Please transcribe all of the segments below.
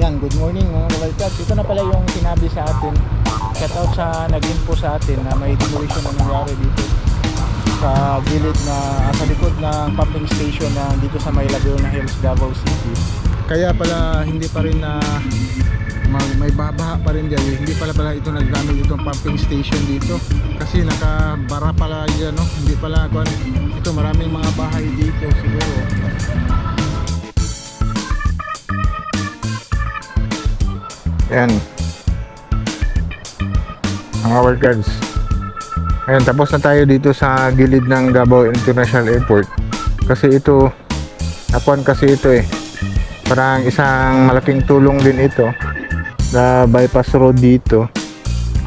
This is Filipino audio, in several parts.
Yan, good morning mga kabalkat. Ito na pala yung sinabi sa atin. Shout out sa nag-info sa atin na may demolition na nangyari dito sa gilid na ah, sa likod ng pumping station na dito sa may Laguna Hills, Davao City. Kaya pala hindi pa rin na mag- may babaha pa rin dyan. Hindi pala pala ito naggamit itong pumping station dito. Kasi nakabara pala yan, no? Hindi pala, kung ito maraming mga bahay dito siguro. Yan. Mga workers. Ayun, tapos na tayo dito sa gilid ng Davao International Airport. Kasi ito, nakuan kasi ito eh. Parang isang malaking tulong din ito na bypass road dito.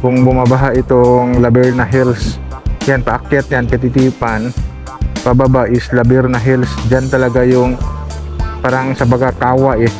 Kung bumabaha itong Laberna Hills. Yan, paakyat yan, katitipan. Pababa is Laberna Hills. Diyan talaga yung parang sa Bagakawa eh.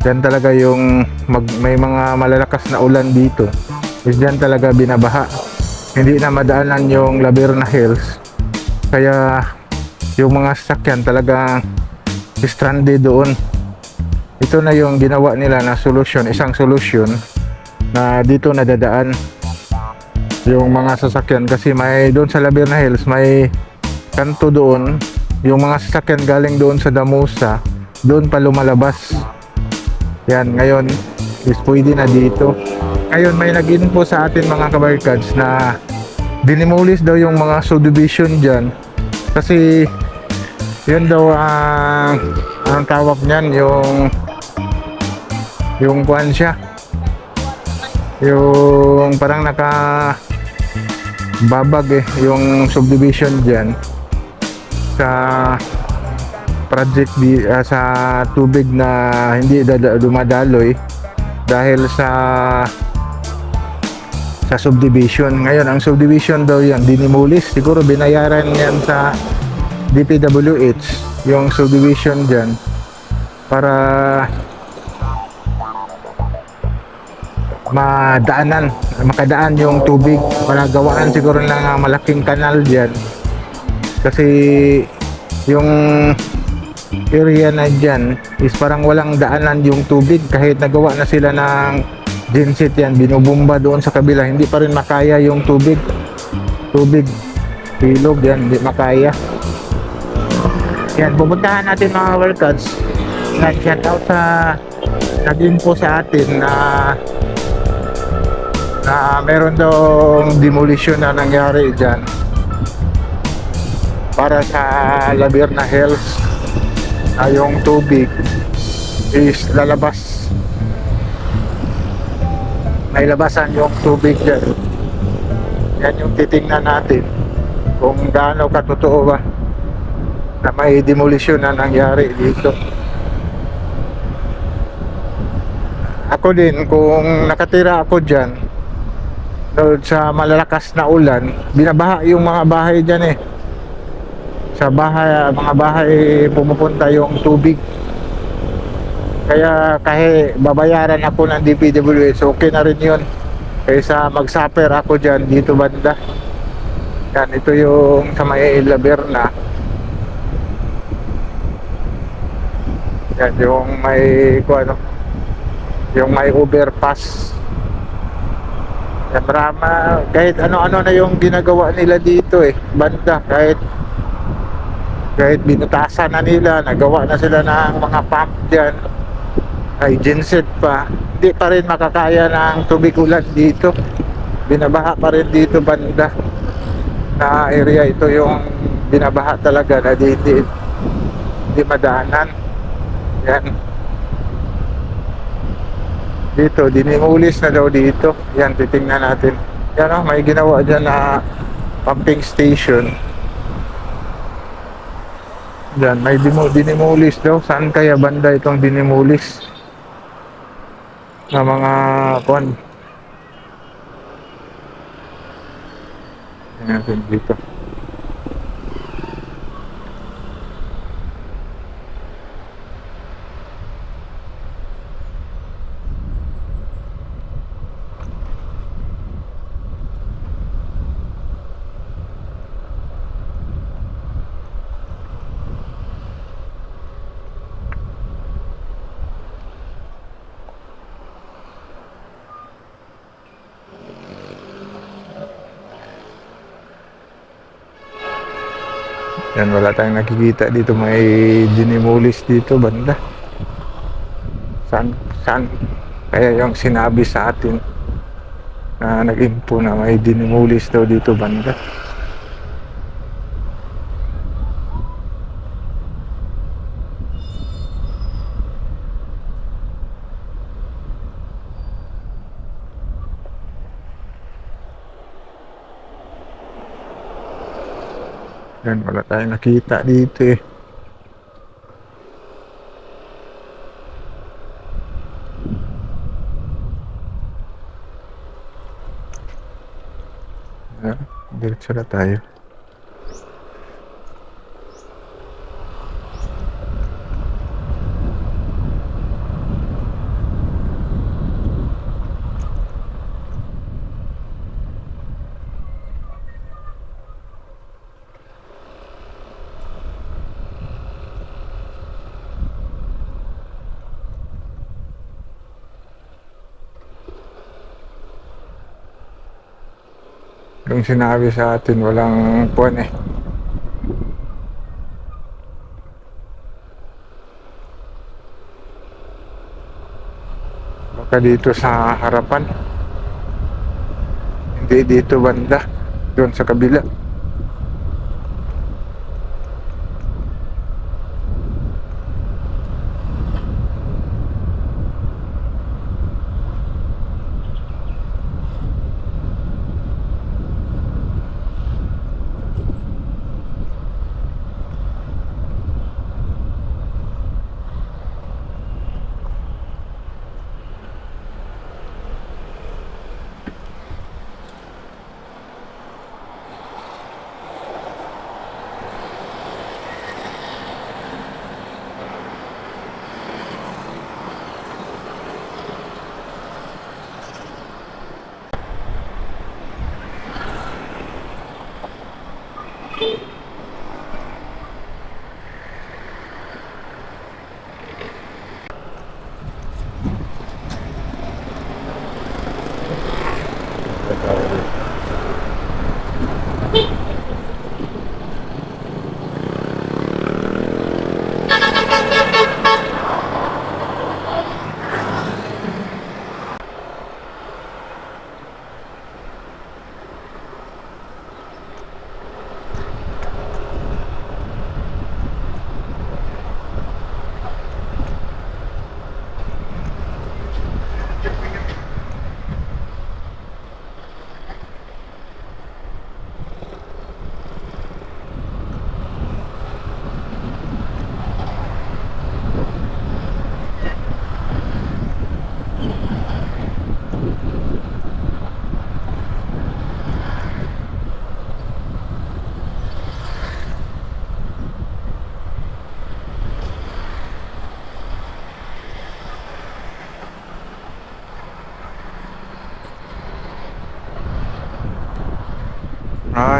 Diyan talaga yung mag, may mga malalakas na ulan dito. Is diyan talaga binabaha. Hindi na madaanan yung Laberna Hills. Kaya yung mga sasakyan talaga stranded doon. Ito na yung ginawa nila na solusyon, isang solusyon na dito nadadaan yung mga sasakyan kasi may doon sa Laberna Hills may kanto doon yung mga sasakyan galing doon sa Damusa doon pa lumalabas yan, ngayon is pwede na dito. Ngayon may nag-info sa atin mga kabarkads na dinimulis daw yung mga subdivision dyan. Kasi yun daw ang ang tawag niyan yung yung kuan siya. Yung parang naka babag eh yung subdivision dyan sa project di, ah, sa tubig na hindi dumadaloy dahil sa sa subdivision. Ngayon, ang subdivision daw yan, dinimulis. Siguro binayaran yan sa DPWH, yung subdivision dyan, para madaanan, makadaan yung tubig para gawaan siguro ng malaking kanal dyan. Kasi yung area na dyan is parang walang daanan yung tubig. Kahit nagawa na sila ng genset yan binubumba doon sa kabila hindi pa rin makaya yung tubig. Tubig ilog yan hindi makaya. Yan pupuntahan natin mga workouts nag shout out sa nag-info sa atin na na meron daw demolition na nangyari dyan. Para sa Laberna Hills na yung tubig is lalabas. May labasan yung tubig dyan. Yan yung titingnan natin kung gaano katotoo ba na may demolition na nangyari dito. Ako din kung nakatira ako dyan sa malalakas na ulan binabaha yung mga bahay dyan eh sa bahay, mga bahay pumupunta yung tubig. Kaya kahit babayaran ako ng DPWH, okay na rin yun. Kaysa mag-suffer ako dyan dito banda. Yan, ito yung sa may Laberna. Yan, yung may, kung ano, yung may overpass. Yan, marama, kahit ano-ano na yung ginagawa nila dito eh, banda, kahit kahit binutasan na nila, nagawa na sila ng mga pump dyan, ay genset pa, hindi pa rin makakaya ng tubig ulan dito. Binabaha pa rin dito banda na area ito yung binabaha talaga na di, di, di madaanan. Yan. Dito, dinimulis na daw dito. Yan, titingnan natin. Yan oh, may ginawa dyan na pumping station. Diyan, may dimo, dinimulis daw. Saan kaya banda itong dinimulis? Na mga kon. Natin dito. Yan, wala tayong nakikita dito. May dinimulis dito, banda. Saan, saan? Kaya yung sinabi sa atin na nag-info na may dinimulis daw dito, banda. Yan, wala tayong nakita dito eh. Ah, diretso na tayo. Yung sinabi sa atin, walang puwan eh. Baka dito sa harapan. Hindi dito banda. Doon sa kabila.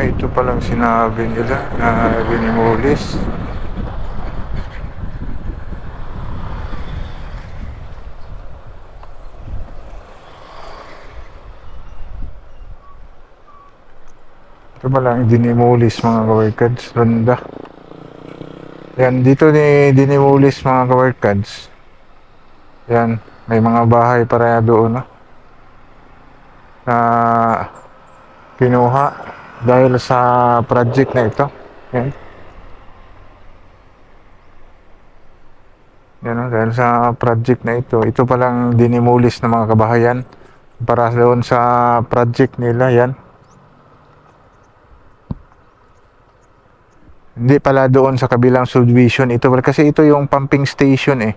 Ah, ito palang sinabi nila na binimulis. Ito palang dinimulis mga kawarkads. Banda. Yan, dito ni dinimulis mga kawarkads. Yan, may mga bahay para doon. No? Na kinuha dahil sa project na ito. Yan. Yan o, dahil sa project na ito. Ito palang dinimulis ng mga kabahayan para doon sa project nila. Yan. Hindi pala doon sa kabilang subdivision. Ito kasi ito yung pumping station eh.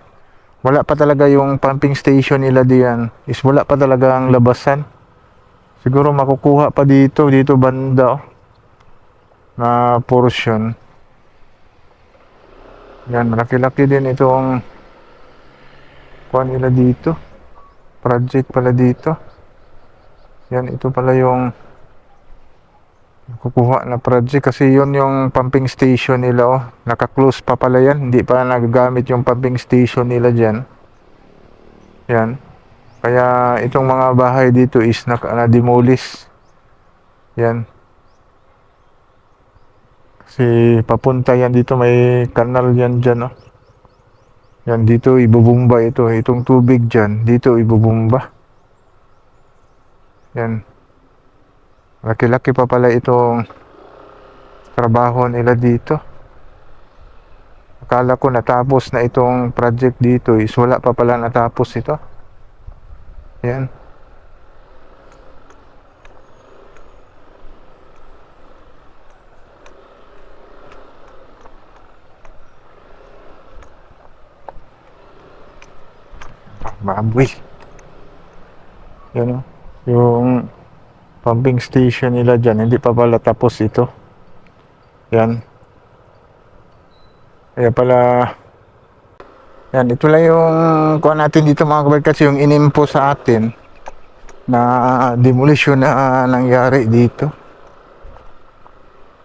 Wala pa talaga yung pumping station nila diyan. Is wala pa talaga ang labasan. Siguro makukuha pa dito, dito banda oh, na portion. Yan, malaki-laki din itong kuha nila dito. Project pala dito. Yan, ito pala yung kukuha na project kasi yun yung pumping station nila oh. Naka-close pa pala yan. Hindi pa nagagamit yung pumping station nila dyan. Yan. Kaya itong mga bahay dito is na, na demolish. Yan. Kasi papunta yan dito may kanal yan dyan oh. Yan dito ibubumba ito. Itong tubig dyan dito ibubumba. Yan. Laki-laki pa pala itong trabaho nila dito. Akala ko natapos na itong project dito is wala pa pala natapos ito. Yan. Baboy. Yan o. Yung pumping station nila dyan, hindi pa pala tapos ito. Yan. Kaya pala, yan, ito lang yung kuha natin dito mga kabarkas, yung inimpo sa atin na demolition na nangyari dito.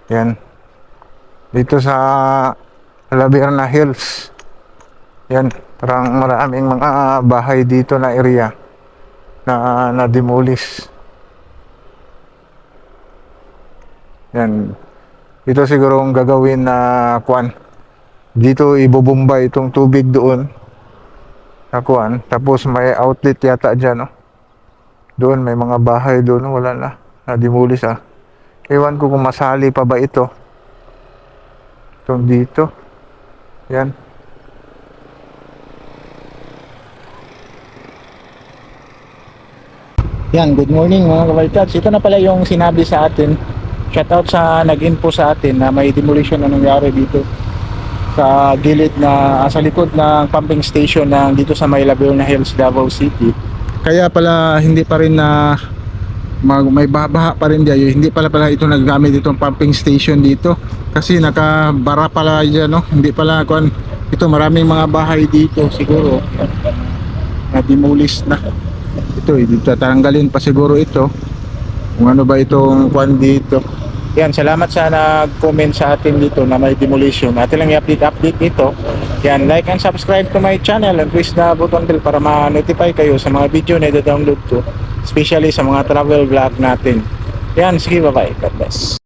Yan. Dito sa Laverna Hills. Yan, parang maraming mga bahay dito na area na na-demolish. Yan. Ito siguro ang gagawin na kuan. Dito ibubumba itong tubig doon sa kuan. Tapos may outlet yata dyan, no? Doon may mga bahay doon, no? wala na. Na-demolish ah. Ewan ko kung masali pa ba ito. Itong dito. Yan. Yan, good morning mga kabaltats. Ito na pala yung sinabi sa atin. Shoutout sa nag-info sa atin na may demolition na nangyari dito sa gilid na ah, sa likod ng pumping station ng dito sa May Laverna Hills, Davao City. Kaya pala hindi pa rin na mag, may baha pa rin diyan. Hindi pala pala ito naggamit itong pumping station dito kasi nakabara pala diyan no. Hindi pala kuan ito maraming mga bahay dito siguro na demolish na ito eh, tatanggalin pa siguro ito kung ano ba itong kwan dito yan salamat sa nag-comment sa atin dito na may demolition. Natin lang i-update update ito yan like and subscribe to my channel and press the button bell para ma-notify kayo sa mga video na i-download ko especially sa mga travel vlog natin. Yan sige bye bye God bless